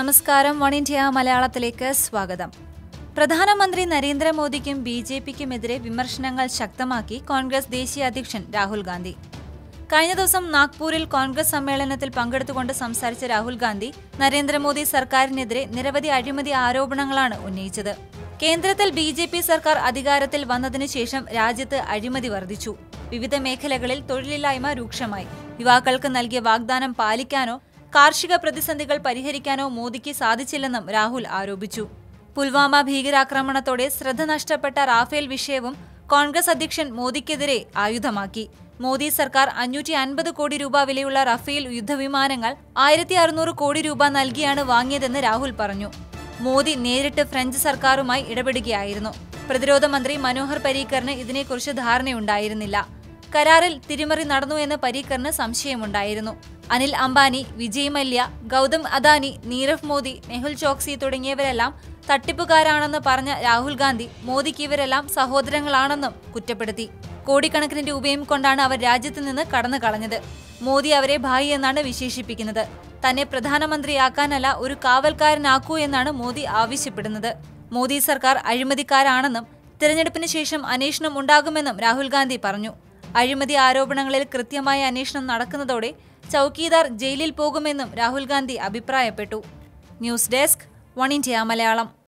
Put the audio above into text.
നമസ്കാരം. One India മലയാളത്തിലേക്ക് സ്വാഗതം. പ്രധാനമന്ത്രി നരേന്ദ്രമോദിക്കും ബി ജെ പിക്കുമെതിരെ വിമർശനങ്ങൾ ശക്തമാക്കി കോൺഗ്രസ് ദേശീയ അധ്യക്ഷൻ രാഹുൽ ഗാന്ധി. കഴിഞ്ഞ ദിവസം നാഗ്പൂരിൽ കോൺഗ്രസ് സമ്മേളനത്തിൽ പങ്കെടുത്തുകൊണ്ട് സംസാരിച്ച രാഹുൽ ഗാന്ധി നരേന്ദ്രമോദി സർക്കാരിനെതിരെ നിരവധി അഴിമതി ആരോപണങ്ങളാണ് ഉന്നയിച്ചത്. കേന്ദ്രത്തിൽ ബി ജെ പി സർക്കാർ അധികാരത്തിൽ വന്നതിനു ശേഷം രാജ്യത്ത് അഴിമതി വർദ്ധിച്ചു. വിവിധ മേഖലകളിൽ തൊഴിലില്ലായ്മ രൂക്ഷമായി. യുവാക്കൾക്ക് നൽകിയ വാഗ്ദാനം പാലിക്കാനോ കാർഷിക പ്രതിസന്ധികൾ പരിഹരിക്കാനോ മോദിക്ക് സാധിച്ചില്ലെന്നും രാഹുൽ ആരോപിച്ചു. പുൽവാമ ഭീകരാക്രമണത്തോടെ ശ്രദ്ധ നഷ്ടപ്പെട്ട റാഫേൽ വിഷയവും കോൺഗ്രസ് അധ്യക്ഷൻ മോദിക്കെതിരെ ആയുധമാക്കി. മോദി സർക്കാർ അഞ്ഞൂറ്റി അൻപത് കോടി രൂപ വിലയുള്ള റഫേൽ യുദ്ധവിമാനങ്ങൾ ആയിരത്തി അറുന്നൂറ് കോടി രൂപ നൽകിയാണ് വാങ്ങിയതെന്ന് രാഹുൽ പറഞ്ഞു. മോദി നേരിട്ട് ഫ്രഞ്ച് സർക്കാരുമായി ഇടപെടുകയായിരുന്നു. പ്രതിരോധ മന്ത്രി മനോഹർ പരീക്കറിന് ഇതിനെക്കുറിച്ച് ധാരണയുണ്ടായിരുന്നില്ല. കരാറിൽ തിരിമറി നടന്നു എന്ന് പരീക്കറിന് സംശയമുണ്ടായിരുന്നു. അനിൽ അംബാനി വിജയ് മല്യ ഗൗതം അദാനി നീരവ് മോദി മെഹുൽ ചോക്സി തുടങ്ങിയവരെല്ലാം തട്ടിപ്പുകാരാണെന്ന് പറഞ്ഞ രാഹുൽ ഗാന്ധി മോദിക്ക് ഇവരെല്ലാം സഹോദരങ്ങളാണെന്നും കുറ്റപ്പെടുത്തി. കോടിക്കണക്കിന് രൂപയും കൊണ്ടാണ് അവർ രാജ്യത്ത് നിന്ന് കടന്നു കളഞ്ഞത്. മോദി അവരെ ഭായി എന്നാണ് വിശേഷിപ്പിക്കുന്നത്. തന്നെ പ്രധാനമന്ത്രിയാക്കാനല്ല ഒരു കാവൽക്കാരനാക്കൂ എന്നാണ് മോദി ആവശ്യപ്പെടുന്നത്. മോദി സർക്കാർ അഴിമതിക്കാരാണെന്നും തിരഞ്ഞെടുപ്പിന് ശേഷം അന്വേഷണം ഉണ്ടാകുമെന്നും രാഹുൽ ഗാന്ധി പറഞ്ഞു. അഴിമതി ആരോപണങ്ങളിൽ കൃത്യമായ അന്വേഷണം നടക്കുന്നതോടെ ചൌക്കീദാർ ജയിലിൽ പോകുമെന്നും രാഹുൽ ഗാന്ധി അഭിപ്രായപ്പെട്ടു. News desk one India Malayalam.